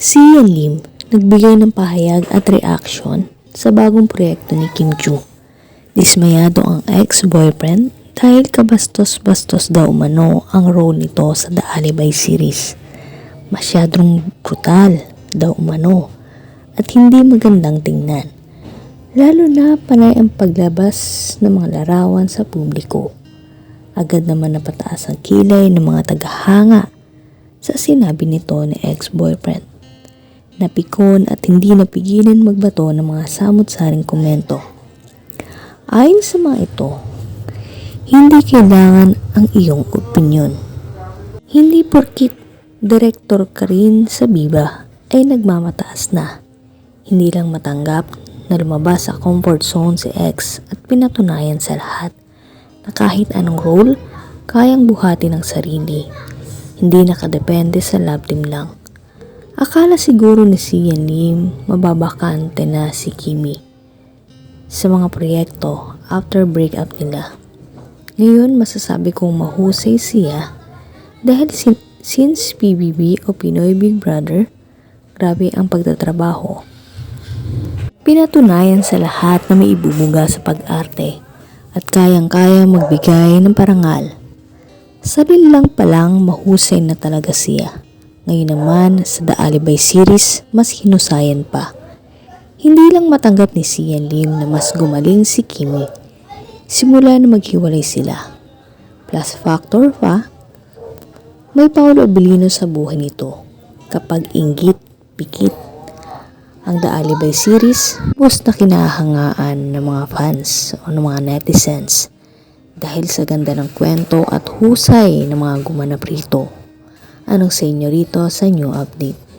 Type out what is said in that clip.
Si Yan Lim nagbigay ng pahayag at reaction sa bagong proyekto ni Kim Chu. Dismayado ang ex-boyfriend dahil kabastos-bastos daw umano ang role nito sa The Alibay series. Masyadong brutal daw umano at hindi magandang tingnan. Lalo na panay ang paglabas ng mga larawan sa publiko. Agad naman napataas ang kilay ng mga tagahanga sa sinabi nito ni ex-boyfriend. Napikon at hindi napigilan magbato ng mga samot-saring komento. Ayon sa mga ito, hindi kailangan ang iyong opinyon. Hindi porkit direktor ka rin sa Biba ay nagmamataas na. Hindi lang matanggap na lumabas sa comfort zone si X at pinatunayan sa lahat na kahit anong role, kayang buhati ng sarili. Hindi nakadepende sa love team lang. Akala siguro ni Sian Lim mababakante na si Kimi sa mga proyekto after breakup nila. Ngayon masasabi kong mahusay siya dahil sin- since PBB o Pinoy Big Brother, grabe ang pagtatrabaho. Pinatunayan sa lahat na may ibubuga sa pag-arte at kayang-kaya magbigay ng parangal. Sarili lang palang mahusay na talaga siya. Ngayon naman sa The Alibay series, mas hinusayan pa. Hindi lang matanggap ni Sian Lim na mas gumaling si Kimi. Simula na maghiwalay sila. Plus factor pa, may Paolo Abilino sa buhay nito. Kapag inggit, pikit, ang The Alibay series, most na kinahangaan ng mga fans o ng mga netizens dahil sa ganda ng kwento at husay ng mga gumanap rito. Anong sa inyo rito sa new update?